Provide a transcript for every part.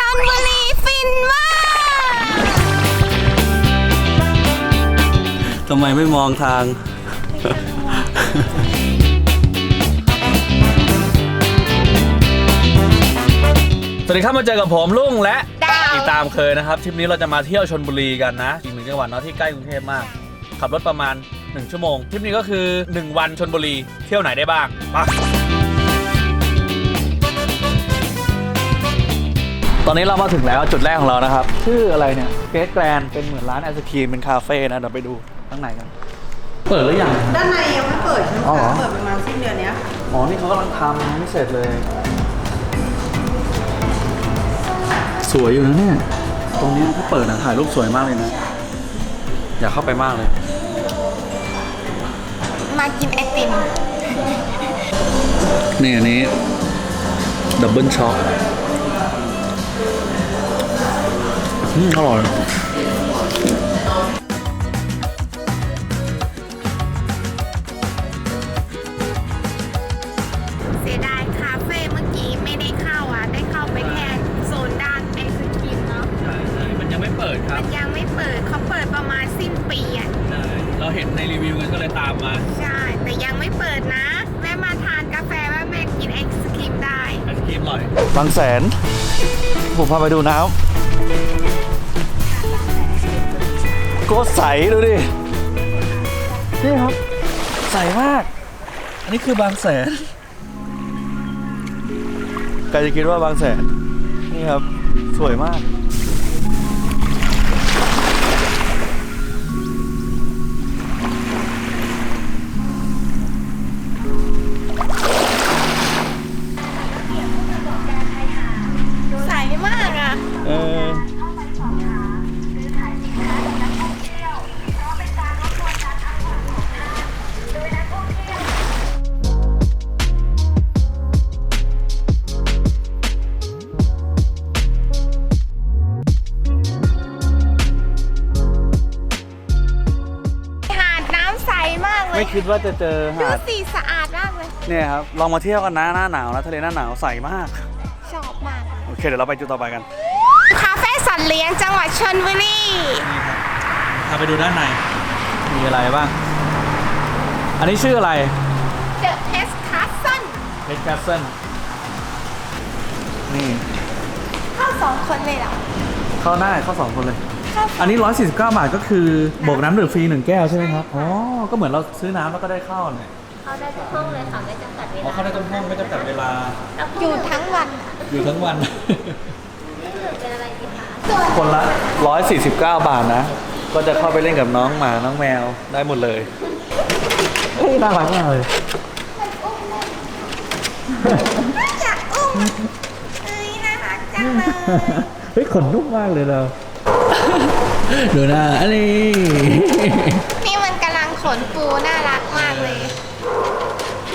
นบุรีฟินมาก ทำไมไม่มองทาง สวัสดีครับมาเจอกับผมลุงและดาว อีกตามเคยนะครับทริปนี้เราจะมาเที่ยวชนบุรีกันนะอีกหนึ่งจังหวัดเนาะที่ใกล้กรุงเทพมาก ขับรถประมาณ 1 ชั่วโมงทริปนี้ก็คือ 1 วันชนบุรีเที่ยวไหนได้บ้างมา ตอนนี้เรามาถึงแล้วจุดแรกของเรานะครับ ชื่ออะไรเนี่ยเกสแกรนเป็นเหมือนร้านไอศครีมเป็นคาเฟ่นะเดี๋ยวไปดูข้างในกัน เปิดหรือยัง ด้านในยังไม่เปิดใช่ไหมอ๋อเหรอ คะเปิดประมาณสิ้นเดือนเนี้ยค่ะอ๋อนี่เขากำลังทำไม่เสร็จเลย สวยอยู่นะเนี่ย ตรงนี้ถ้าเปิดนะถ่ายรูปสวยมากเลยนะ อยากเข้าไปมากเลย มากินไอติมนี่อันนี้ดับเบิลช็อค อืมอร่อยเสียดายคาเฟ่เมื่อกี้ไม่ได้เข้าอะ ได้เข้าไปแค่โซนด้านไอศครีมเนาะ ใช่ใช่มันยังไม่เปิดครัมับนยังไม่เปิดเขาเปิดประมาณสิ้นปีอะ ใช่เราเห็นในรีวิวกันก็เลยตามมาใช่ แต่ยังไม่เปิดนะแวะมาทานกาแฟแวะมากินไอศครีมได้ ไอศครีมอร่อย บางแสน ผมพาไปดูน้ำ ก็ใสดูดิ นี่ครับ ใสมาก อันนี้คือบางแสนใครจะคิดว่าบางแสน นี่ครับ สวยมาก คิดว่าจะเจอดูหาดสีสะอาดมากเลย เนี่ยครับลองมาเที่ยวกันนะหน้าหนาวนะทะเลหน้าหนาวใสมาก ชอบมาก โอเคเดี๋ยวเราไปจุดต่อไปกันคาเฟ่สัตว์เลี้ยงจังหวัดชลบุรี พาไปดูด้านในมีอะไรบ้าง อันนี้ชื่ออะไร The Test Castle เ e ดแคสเซิลนี่เข้าสองคนเลยเหรอ เข้าได้เข้าสองคนเลยเข้า อันนี้ 149 บาทก็คือบวกน้ำดื่มฟรีหนึ่งแก้วใช่ไหมครับ อ๋อ ก็เหมือนเราซื้อน้ำแล้วก็ได้เข้าเนี่ยเข้าได้ทุกห้องเลยค่ะไม่จำกัดเวอ๋อลาเข้าได้ต้นห้องไม่จำกัดเวลาแล้วอยู่ทั้งวันอยู่ทั้งวันเป็นอะไรดีคะส่วนคนละ 149 บาทนะ ก็จะเข้าไปเล่นกับน้องหมาน้องแมวได้หมดเลยเฮ้ยน่ารักมากเลย อยากอุ้มเอ้ยน่ารักจังเลย เฮ้ยขนนุ่มมากเลยเรา ดูหน้าอันนี้นี่มันกำลังขนปูน่ารักมากเลย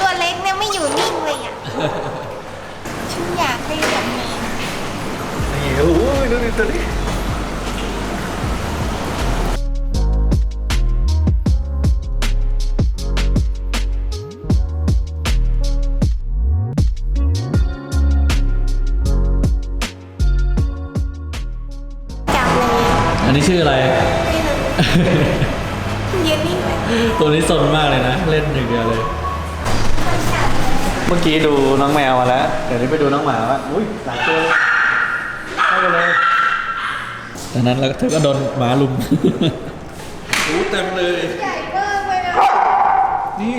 ตัวเล็กเนี่ยไม่อยู่นิ่งเลยอะ ฉันอยากให้แบบนี้นี่โอ้ยดูดิตัวนี้ นนี้ชื่ออะไร ไม่รู้ยืนนิ่งเลยตัวนี้สนมากเลยนะ เล่นอย่างเดียวเลยเมื่อกี้ดูน้องแมวมาแล้ว เดี๋ยวนี้ไปดูน้องหมาว่าอุ้ยหลายตัวเลยเข้าไปเลยจากนั้นแล้วเธอก็โดนหมาลุม รู้เต็มเลย ใหญ่มากเลยนะนี่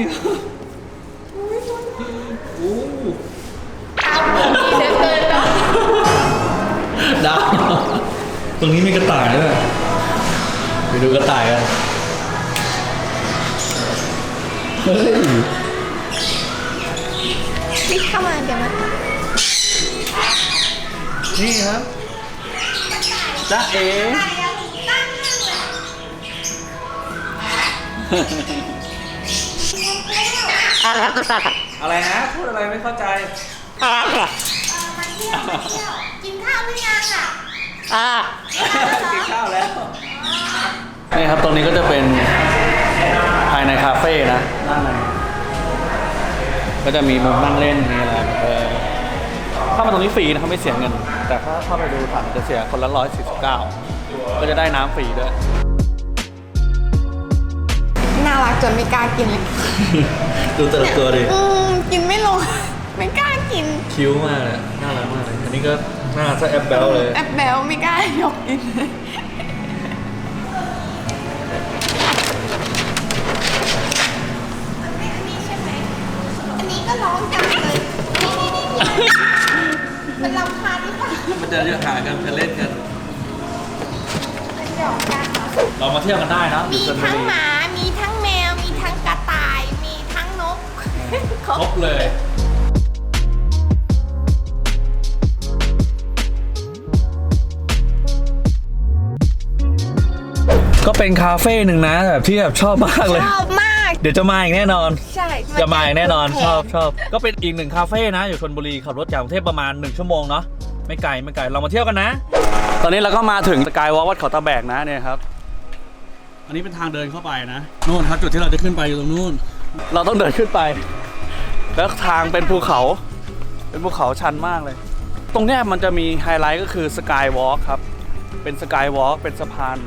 โอ้เอาเดี๋ยวเกินเนาะ ดาวต รงนี้มีกระต่ายด้วยไปดูกระต่ายกันเฮ้ยรีบเข้ามาเดี๋ยวมันนี่ครับจ้าเอ๋อะไรนะ พูดอะไรไม่เข้าใจ กินข้าวหรือยังอะ กินข้าวแล้วนี่ครับตรงนี้ก็จะเป็นภายในคาเฟ่นะด้านในก็จะมีมุมนั่งเล่นมีอะไรเออเข้ามาตรงนี้ฟรีนะครับไม่เสียเงิน แต่ถ้าเข้าไปดูถังจะเสียคนละร้อยสี่สิบเก้าก็จะได้น้ำฟรีด้วย น่ารักจนไม่กล้ากินเลย ดูแต่ละตัวดิ อืมกินไม่ลง ไม่กล้า กินคิ้วมากเลยน่ารักมากเลยอันนี้ก็หน้าซะแอปเบลเลยแอบแบลไม่กล้ายกกินเลยอันนี้ใช่ไหมอันนี้ก็ร้องจังเลย นี่นี่นี่นี่มันรำคาญหรือเปล่ามันจะหากันจะเล่นกัน มันหยอกกันเหรอเรามาเที่ยวกันได้นะมีทั้งหมา มีทั้งแมว มีทั้งกระต่าย มีทั้งนก ครครบบเลย เป็นคาเฟ่หนึ่งนะแบบที่แบบชอบมากเลย ชอบมาก เดี๋ยวจะมาอีกแน่นอน ใช่จะมาอีกแน่นอนแพงชอบชอบก็เป็นอีกหนึ่งคาเฟ่นะ อยู่ชนบุรีขับรถจากกรุงเทพประมาณ 1 ชั่วโมงเนาะไม่ไกลไม่ไกลเรามาเที่ยวกันนะ ตอนนี้เราก็มาถึงสกายวอล์วัดเขาตาแบกนะเนี่ยครับ อันนี้เป็นทางเดินเข้าไปนะนู่นครับจุดที่เราจะขึ้นไปอยู่ตรงนู่น เราต้องเดินขึ้นไป แล้วทางเป็นภูเขา เป็นภูเขาชันมากเลย ตรงเนี้ยมันจะมีไฮไลท์ก็คือสกายวอล์ครับ เป็นสกายวอล์กเป็นสะพาน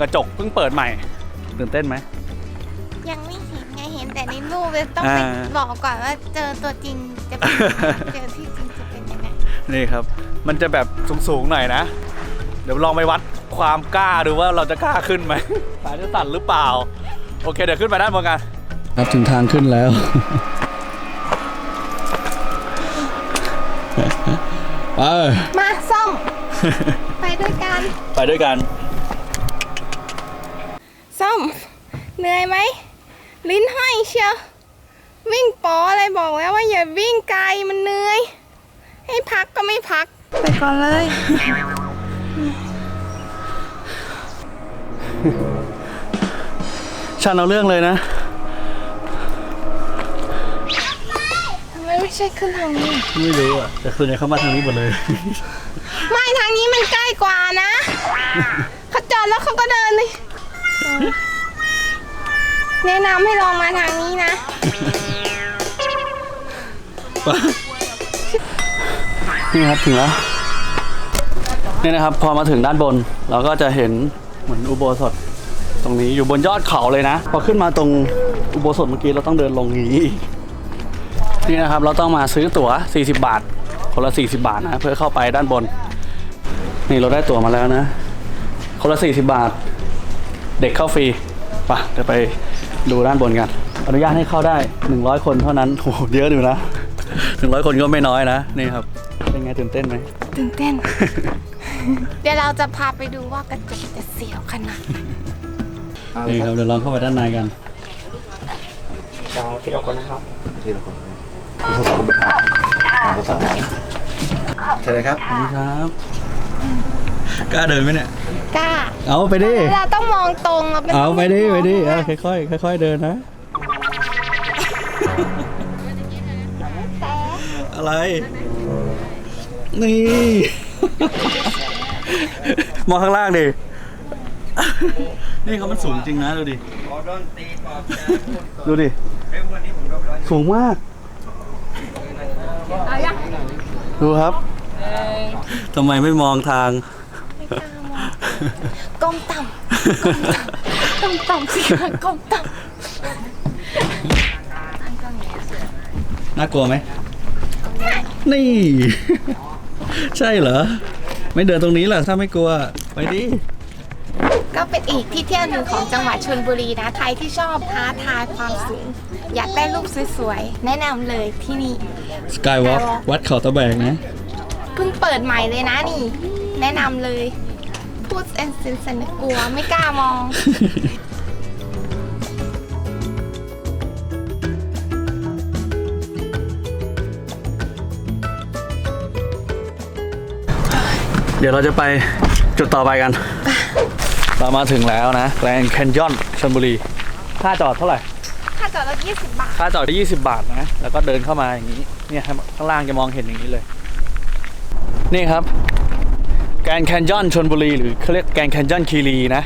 กระจกเพิ่งเปิดใหม่ ตื่นเต้นไหม ยังไม่เห็นไงเห็นแต่ในรูปเลยต้องไปอ่า บอกก่อนว่าเจอตัวจริงจะเป็นยังไงเจอที่จริงจะเป็นยังไงนี่ครับ มันจะแบบสูงๆหน่อยนะ เดี๋ยวลองไปวัดความกล้าดูว่าเราจะกล้าขึ้นไหมขาจะสั่นหรือเปล่า โอเคเดี๋ยวขึ้นไปด้านบนกัน ครับถึงทางขึ้นแล้ว ไปมาส้ม ไปด้วยกัน ไปด้วยกัน ส้ม เห นื่อยไหม ลิ้นห้อยเชียว วิ่งปออะไรบอกแล้วว่าอย่าวิ่งไกลมันเหนื่อย ให้พักก็ไม่พัก ไปก่อนเลยชันเอาเรื่องเลยนะ ทำไมไม่ใช่ขึ้นทางนี้ ไม่รู้อะ แต่ส่วนใหญ่เข้ามาทางนี้หมดเลย ไม่ทางนี้มันใกล้กว่านะ เขาจอดแล้วเขาก็เดินเลย แนะนำให้ลองมาทางนี้นะ นี่ครับถึงแล้วนี่นะครับ พอมาถึงด้านบนเราก็จะเห็นเหมือนอุโบสถ ตรงนี้อยู่บนยอดเขาเลยนะ พอขึ้นมาตรงอุโบสถเมื่อกี้เราต้องเดินลงงนี้นี่นะครับ เราต้องมาซื้อตั๋ว 40 บาท คนละ 40 บาทนะ เพื่อเข้าไปด้านบน นี่เราได้ตั๋วมาแล้วนะ คนละ 40 บาท เด็กเข้าฟรีไปะเดี๋ยวไป ดูด้านบนกัน อนุญาตให้เข้าได้ 100 คนเท่านั้นโอ้โหเยอะอยู่นะ 100 คนก็ไม่น้อยนะ นี่ครับ เป็นไงตื่นเต้นไหม ตื่นเต้น เดี๋ยวเราจะพาไปดูว่ากระจกจะเสียวขนาดไหนนี่ครับเดี๋ยวลองเข้าไปด้านในกันเชิญเลยครับนี่ครับ กล้าเดินไหมเนี่ย กล้าเอาไปดิ เราต้องมองตรงเราเป็นเอาไปดิไปดิเอเอาค่อยๆค่อยๆเดินนะแต่อะไร นี่ มองข้างล่างดิ นี่เขามันสูงจริงนะ ดูดิดูดิสูงมาก เอายัง ดูครับ ทำไมไม่มองทาง ก้มต่ำก้มต่ำสิคะก้มต่ำน่ากลัวไหม นี่ ใช่เหรอ ไม่เดินตรงนี้เหรอถ้าไม่กลัว ไปดิ ก็เป็นอีกที่เที่ยวหนึ่งของจังหวัดชลบุรีนะ ใครที่ชอบท้าทายความสูง อยากได้รูปสวยๆ แนะนำเลยที่นี่ สกายวอล์ก Skywalk วัดเขาตะแบกนะ เพิ่งเปิดใหม่เลยนะนี่ แนะนำเลย พูดเอ็นซินเซนกลัวไม่กล้ามอง เดี๋ยวเราจะไปจุดต่อไปกัน เรามาถึงแล้วนะแกรนด์แคนยอนชลบุรี ค่าจอดเท่าไหร่ ค่าจอดรถ20 บาท ค่าจอดได้20 บาทนะ แล้วก็เดินเข้ามาอย่างนี้ เนี่ยครับข้างล่างจะมองเห็นอย่างนี้เลย นี่ครับ แกนแคนยอนชนบุรีหรือเขาเรียกแกนแคนยอนคีรีนะ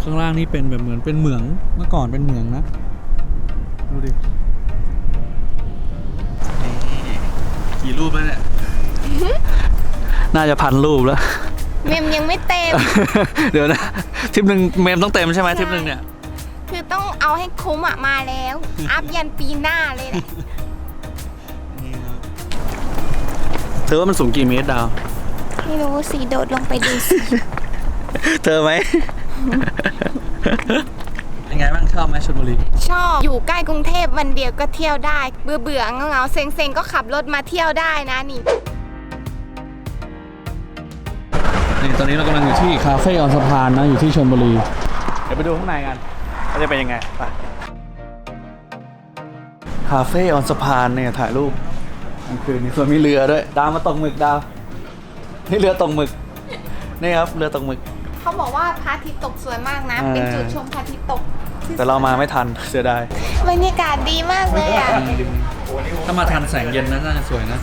ข้างล่างนี่เป็นแบบเหมือนเป็นเหมืองเมื่อก่อนเป็นเหมืองนะ ดูดิกี่รูปแล้วเนี่ย น่าจะพันรูปแล้ว เมมยังไม่เต็ม เดี๋ยวนะทริปหนึ่งเมมต้องเต็มใช่ไหมทริปหนึ่งเนี่ย คือต้องเอาให้คุ้มอะมาแล้ว อัพยันปีหน้าเลยแหละเธอว่ามันสูงกี่เมตรดาว ไม่รู้สิโดดลงไปดูสิ เธอไหม เป็นไงบ้างชอบไหมชลบุรี ชอบอยู่ใกล้กรุงเทพวันเดียวก็เที่ยวได้ เบื่อเบื่อๆเหงาๆเซ็งๆ ก็ขับรถมาเที่ยวได้นะนี่ อนนี้เรากำลังอยู่ที่คาเฟ่ออนสะพานนะอยู่ที่ชลบุรี เดี๋ยวไปดูข้างในกันว่าจะเป็นยังไงไปคาเฟ่ออนสะพานเนี่ยถ่ายรูปกลางคืนนี่ส่วนมีเรือด้วย ดาวมาตกหมึกดาวนี่เรือตกหมึกนี่ครับเรือตกหมึก เขาบอกว่าพระอาทิตย์ตกสวยมากนะ เออ เป็นจุดชมพระอาทิตย์ตกแต่เรามาไม่ทันเสียดายบรรยากาศดีมากเลยอะ ถ้ามาทันแสงเย็นนะน่าจะสวยนะ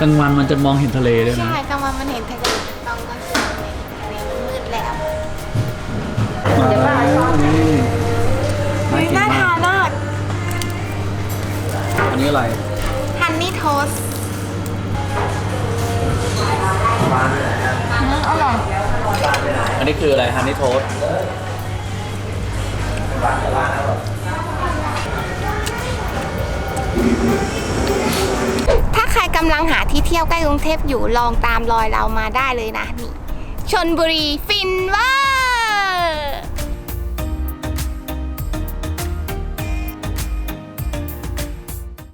กลางวันมันจะมองเห็นทะเลด้วยนะ ใช่กลางวันมันเห็นทะเล นี่น่ากินน่าทามานกมากอันนี้อะไรฮันนี่โทสต์อร่อยอันนี้คืออะไรฮันนี่โทสถ้าใครกำลังหาที่เที่ยวใกล้กรุงเทพอยู่ลองตามรอยเรามาได้เลยนะนี่ชนบุรีฟินเว่า